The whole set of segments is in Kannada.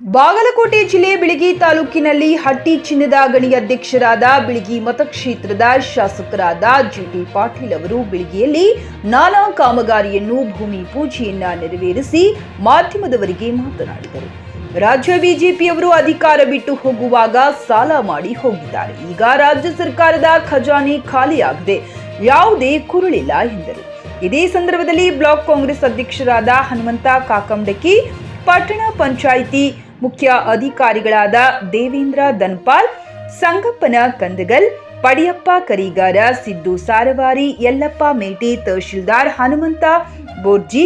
ಬಾಗಲಕೋಟೆ ಜಿಲ್ಲೆ ಬಿಳಿಗಿ ತಾಲೂಕಿನಲ್ಲಿ ಹಟ್ಟಿ ಚಿನ್ನದ ಗಣಿ ಅಧ್ಯಕ್ಷರಾದ ಬಿಳಿಗಿ ಮತಕ್ಷೇತ್ರದ ಶಾಸಕರಾದ ಜಿಟಿ ಪಾಟೀಲ್ ಅವರು ಬಿಳಿಗಿಯಲ್ಲಿ ನಾನಾ ಕಾಮಗಾರಿಯನ್ನು ಭೂಮಿ ಪೂಜೆಯನ್ನ ನೆರವೇರಿಸಿ ಮಾಧ್ಯಮದವರಿಗೆ ಮಾತನಾಡಿದರು. ರಾಜ್ಯ ಬಿಜೆಪಿಯವರು ಅಧಿಕಾರ ಬಿಟ್ಟು ಹೋಗುವಾಗ ಸಾಲ ಮಾಡಿ ಹೋಗಿದ್ದಾರೆ. ಈಗ ರಾಜ್ಯ ಸರ್ಕಾರದ ಖಜಾನೆ ಖಾಲಿಯಾಗಿದೆ. ಯಾವುದೇ ಕುರುಳಿಲ್ಲ ಎಂದರು. ಇದೇ ಸಂದರ್ಭದಲ್ಲಿ ಬ್ಲಾಕ್ ಕಾಂಗ್ರೆಸ್ ಅಧ್ಯಕ್ಷರಾದ ಹನುಮಂತ ಕಾಕಂಡಕಿ ಪಟ್ಟಣ ಪಂಚಾಯಿತಿ ಮುಖ್ಯ ಅಧಿಕಾರಿಗಳಾದ ದೇವೇಂದ್ರ ದನ್ಪಾಲ್ ಸಂಗಪ್ಪನ ಕಂದಗಲ್, ಪಡಿಯಪ್ಪ ಕರಿಗಾರ, ಸಿದ್ದು ಸಾರವಾರಿ, ಯಲ್ಲಪ್ಪ ಮೇಟಿ, ತಹಶೀಲ್ದಾರ್ ಹನುಮಂತ ಬೋರ್ಜಿ,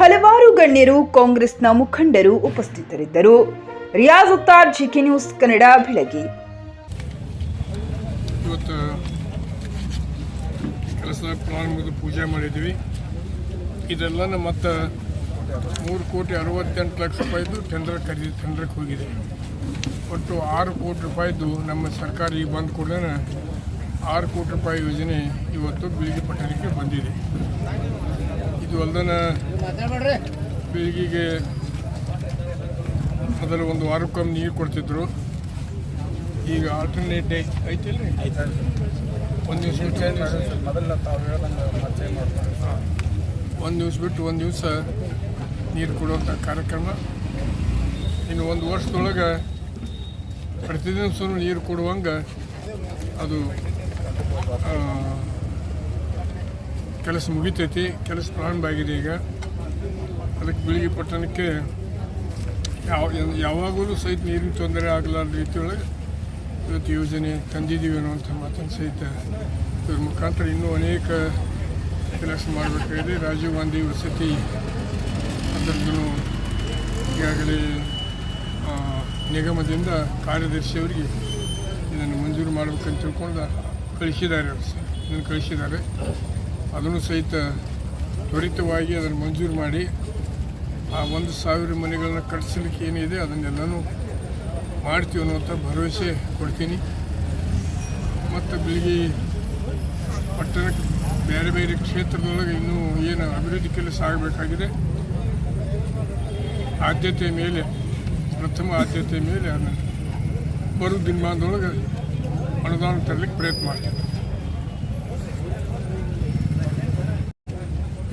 ಹಲವಾರು ಗಣ್ಯರು ಕಾಂಗ್ರೆಸ್ನ ಮುಖಂಡರು ಉಪಸ್ಥಿತರಿದ್ದರು. ರಿಯಾಜ್ ಉತ್ತಾರ್, ಜಿಕೆ ನ್ಯೂಸ್ ಕನ್ನಡ, ಬೆಳಗ್ಗೆ. ಇವತ್ತು ಕೆಲಸ ಪ್ರಾರಂಭದ ಪೂಜೆ ಮಾಡಿದ್ವಿ ಇದೆಲ್ಲ ಮತ್ತು ಮೂರು ಕೋಟಿ ಅರವತ್ತೆಂಟು ಲಕ್ಷ ರೂಪಾಯಿದು ಟೆಂಡರ್ ಖರೀದಿ ಟೆಂಡರ್ಗೆ ಹೋಗಿದೆ. ಒಟ್ಟು ಆರು ಕೋಟಿ ರೂಪಾಯಿದು ನಮ್ಮ ಸರ್ಕಾರ ಈಗ ಬಂದ ಕೂಡಲೇ ಆರು ಕೋಟಿ ರೂಪಾಯಿ ಯೋಜನೆ ಇವತ್ತು ಬೀಳಿಗೆ ಪಟ್ಟಣಕ್ಕೆ ಬಂದಿದೆ. ಇದು ಅಲ್ದನ ಬೀಳಿಗೆಗೆ ಮೊದಲು ಒಂದು ವಾರಕ್ಕೊಮ್ಮೆ ನೀರು ಕೊಡ್ತಿದ್ರು. ಈಗ ಆಲ್ಟರ್ನೇಟ್ ಐತಿಲ್ಲ ಒಂದು ದಿವಸ ಒಂದು ದಿವಸ ಬಿಟ್ಟು ಒಂದು ದಿವಸ ನೀರು ಕೊಡುವಂಥ ಕಾರ್ಯಕ್ರಮ. ಇನ್ನು ಒಂದು ವರ್ಷದೊಳಗೆ ಪ್ರತಿದಿನಸೂ ನೀರು ಕೊಡುವಂಗೆ ಅದು ಕೆಲಸ ಮುಗಿತೈತಿ, ಕೆಲಸ ಪ್ರಾರಂಭ ಆಗಿದೆ ಈಗ. ಅದಕ್ಕೆ ಬಿಳಿಗಿ ಪಟ್ಟಣಕ್ಕೆ ಯಾವ, ಯಾವಾಗಲೂ ಸಹಿತ ನೀರಿನ ತೊಂದರೆ ಆಗಲಾರ್ದ ರೀತಿಯೊಳಗೆ ಇವತ್ತು ಯೋಜನೆ ತಂದಿದ್ದೀವಿ ಅನ್ನುವಂಥ ಮಾತನ್ನು ಸಹಿತ ಇದ್ರ ಮುಖಾಂತರ ಇನ್ನೂ ಅನೇಕ ಕೆಲಸ ಮಾಡಬೇಕಾಗಿದೆ. ರಾಜೀವ್ ಗಾಂಧಿ ವಸತಿ ಅದರದ್ದು ಈಗಾಗಲೇ ನಿಗಮದಿಂದ ಕಾರ್ಯದರ್ಶಿಯವರಿಗೆ ಇದನ್ನು ಮಂಜೂರು ಮಾಡಬೇಕಂತ ತಿಳ್ಕೊಂಡು ಕಳಿಸಿದ್ದಾರೆ. ಇದನ್ನು ಕಳಿಸಿದ್ದಾರೆ. ಅದನ್ನು ಸಹಿತ ತ್ವರಿತವಾಗಿ ಅದನ್ನು ಮಂಜೂರು ಮಾಡಿ, ಆ ಒಂದು ಸಾವಿರ ಮನೆಗಳನ್ನ ಕಟ್ಟಿಸಲಿಕ್ಕೆ ಏನಿದೆ ಅದನ್ನೆಲ್ಲನೂ ಮಾಡ್ತೀವಿ ಅನ್ನುವಂಥ ಭರವಸೆ ಕೊಡ್ತೀನಿ. ಮತ್ತು ಬೆಳಿಗ್ಗೆ ಪಟ್ಟಣಕ್ಕೆ ಬೇರೆ ಬೇರೆ ಕ್ಷೇತ್ರದೊಳಗೆ ಇನ್ನೂ ಏನು ಅಭಿವೃದ್ಧಿ ಕೆಲಸ ಆಗಬೇಕಾಗಿದೆ. ಆದ್ಯತೆ ಮೇಲೆ, ಪ್ರಥಮ ಆದ್ಯತೆ ಮೇಲೆ ಅದನ್ನು ಬರೋ ದಿನಮಾನದೊಳಗೆ ಅನುದಾನ ತರಲಿಕ್ಕೆ ಪ್ರಯತ್ನ ಮಾಡ್ತೀನಿ.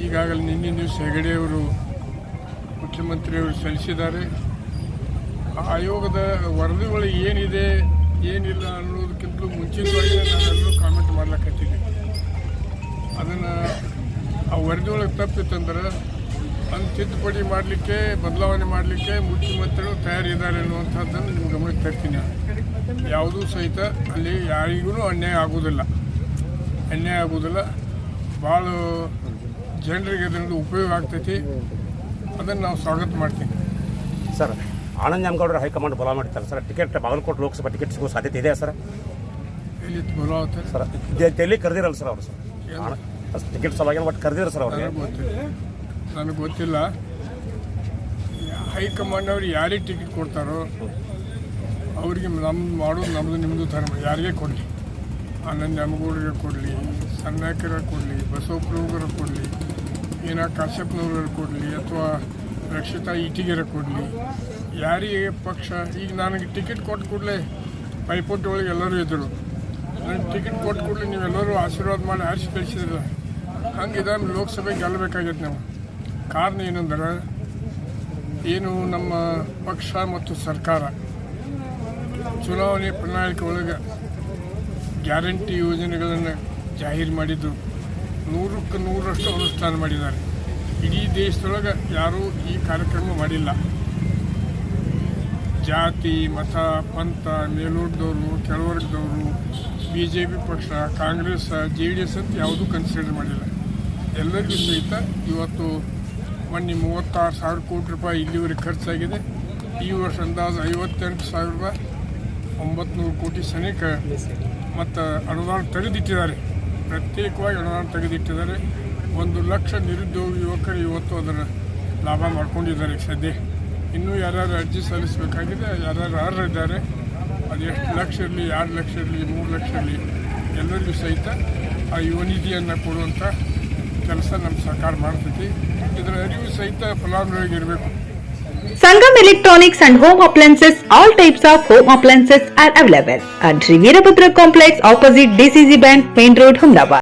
ಈಗಾಗಲೇ ನಿನ್ನೆ ದಿವಸ ಹೆಗಡೆಯವರು ಮುಖ್ಯಮಂತ್ರಿಯವರು ಸಲ್ಲಿಸಿದ್ದಾರೆ. ಆಯೋಗದ ವರದಿಗಳು ಏನಿದೆ, ಏನಿಲ್ಲ ಅನ್ನೋದಕ್ಕಿಂತಲೂ ಮುಂಚಿತವಾಗಿ ನಾನೆಲ್ಲರೂ ಕಾಮೆಂಟ್ ಮಾಡ್ಲಕತ್ತೀನಿ ಅದನ್ನು ಆ ವರದಿ ಒಳಗೆ ತಪ್ಪಿತ್ತಂದ್ರೆ ಅದನ್ನು ತಿದ್ದುಪಡಿ ಮಾಡಲಿಕ್ಕೆ ಬದಲಾವಣೆ ಮಾಡಲಿಕ್ಕೆ ಮುಖ್ಯಮಂತ್ರಿಗಳು ತಯಾರಿದ್ದಾರೆ ಅನ್ನುವಂಥದ್ದನ್ನು ನಿಮ್ಮ ಗಮನಕ್ಕೆ ತರ್ತೀನಿ ಯಾವುದೂ ಸಹಿತ ಅಲ್ಲಿ ಯಾರಿಗೂ ಅನ್ಯಾಯ ಆಗುವುದಿಲ್ಲ. ಅನ್ಯಾಯ ಆಗುವುದಿಲ್ಲ. ಭಾಳ ಜನರಿಗೆ ಅದರಿಂದ ಉಪಯೋಗ ಆಗ್ತೈತಿ. ಅದನ್ನು ನಾವು ಸ್ವಾಗತ ಮಾಡ್ತೀವಿ ಸರ್ ಆನಂದ್ ಜಾಮಗೌಡರು ಹೈಕಮಾಂಡ್ ಬಲ ಮಾಡ್ತಾರೆ sir ticket Bagalkote Lok Sabha ticket ಸಿಗೋ ಸಾಧ್ಯತೆ ಇದೆ ಸರ್? ಇಲ್ಲಿ ಬಲಾವತ್ತೆ ಸರ್ ಕರೆದಿರಲ್ಲ ಸರ್ ಅವರು ಸರ್. ಟಿಕೆಟ್ ಸಲುವಾಗಿ ಒಟ್ಟು ಕರೆದಿರ ಸರ್ ಅವ್ರಿಗೆ. ನನಗೆ ಗೊತ್ತಿಲ್ಲ. ಹೈಕಮಾಂಡ್ ಅವ್ರು ಯಾರಿಗೆ ಟಿಕೆಟ್ ಕೊಡ್ತಾರೋ, ಅವರಿಗೆ ನಮ್ದು ಮಾಡೋದು ನಮ್ಮದು ನಿಮ್ಮದು ಧರ್ಮ. ಯಾರಿಗೆ ಕೊಡಲಿ? ಆನಂದ್ ನಮಗೂರಿಗೆ ಕೊಡಲಿ ಸಣ್ಣಕರ ಕೊಡಲಿ ಬಸವಪ್ರಭುಗರ ಕೊಡಲಿ, ಏನ ಕಾಶ್ಯಪ್ನವ್ರ ಕೊಡಲಿ, ಅಥವಾ ರಕ್ಷಿತಾ ಇಟಿಗೆರ ಕೊಡಲಿ. ಯಾರಿಗೆ ಪಕ್ಷ? ಈಗ ನನಗೆ ಟಿಕೆಟ್ ಕೊಟ್ಟು ಕೂಡಲೇ ಪೈಪೋಟಿ ಒಳಗೆ ಎಲ್ಲರೂ ಇದ್ದರು ನನಗೆ ಟಿಕೆಟ್ ಕೊಟ್ಟು ಕೂಡಲೇ ನೀವೆಲ್ಲರೂ ಆಶೀರ್ವಾದ ಮಾಡಿ ಆರಿಸಿ ಕಳಿಸಿದ್ರಲ್ಲ. ಹಂಗೆ ಇದನ್ನು ಲೋಕಸಭೆ ಗೆಲ್ಲಬೇಕಾಗೈತೆ ನಾವು ಕಾರಣ ಏನಂದ್ರೆ, ಏನು ನಮ್ಮ ಪಕ್ಷ ಮತ್ತು ಸರ್ಕಾರ ಚುನಾವಣೆ ಪ್ರಣಾಳಿಕೆ ಒಳಗೆ ಗ್ಯಾರಂಟಿ ಯೋಜನೆಗಳನ್ನು ಜಾಹೀರು ಮಾಡಿದ್ದು, ನೂರಕ್ಕೆ ನೂರಷ್ಟು ಅನುಷ್ಠಾನ ಮಾಡಿದ್ದಾರೆ. ಇಡೀ ದೇಶದೊಳಗೆ ಯಾರೂ ಈ ಕಾರ್ಯಕ್ರಮ ಮಾಡಿಲ್ಲ. ಜಾತಿ, ಮತ, ಪಂಥ ಮೇಲೋಟದವರು ಕೆಳವರ್ಗದವರು ಬಿ ಜೆ ಪಿ ಪಕ್ಷ, ಕಾಂಗ್ರೆಸ್, ಜೆ ಡಿ ಎಸ್ ಅಂತ ಯಾವುದೂ ಕನ್ಸಿಡರ್ ಮಾಡಿಲ್ಲ. ಎಲ್ಲರಿಗೂ ಸಹಿತ ಇವತ್ತು ಮೊನ್ನೆ ಮೂವತ್ತಾರು ಸಾವಿರ ಕೋಟಿ ರೂಪಾಯಿ ಇಲ್ಲಿವರೆಗೆ ಖರ್ಚಾಗಿದೆ. ಈ ವರ್ಷ ಅಂದಾಜು ಐವತ್ತೆಂಟು ಸಾವಿರದ ಒಂಬತ್ತು ಕೋಟಿ ಸನಿಕ ಮತ್ತು ಅನುದಾನ ತೆಗೆದಿಟ್ಟಿದ್ದಾರೆ. ಪ್ರತ್ಯೇಕವಾಗಿ ಅನುದಾನ ತೆಗೆದಿಟ್ಟಿದ್ದಾರೆ. ಒಂದು ಲಕ್ಷ ನಿರುದ್ಯೋಗಿ ಯುವಕರು ಇವತ್ತು ಅದರ ಲಾಭ ಮಾಡ್ಕೊಂಡಿದ್ದಾರೆ ಸದ್ಯ. ಇನ್ನೂ ಯಾರ್ಯಾರು ಅರ್ಜಿ ಸಲ್ಲಿಸಬೇಕಾಗಿದೆ, ಯಾರ್ಯಾರು ಅರ್ಹರಿದ್ದಾರೆ ಅದು ಎಷ್ಟು ಲಕ್ಷ ಇರಲಿ, ಎರಡು ಲಕ್ಷ ಇರಲಿ, ಮೂರು ಲಕ್ಷ ಇರಲಿ, ಎಲ್ಲರಿಗೂ ಸಹಿತ ಆ ಯುವ ನಿಧಿಯನ್ನು ಕೊಡುವಂಥ ಕೆಲಸ ನಮ್ಮ ಸರ್ಕಾರ ಮಾಡ್ತೈತಿ. ಇದರ ಅರಿವು ಸಹಿತ ಫಲಾನುಭವಿಗೆ ಇರಬೇಕು Sangam Electronics and Home Appliances, all types of home appliances are available at Sri Veerabhadra Complex opposite DCC Bank, Main Road, Ahmedabad.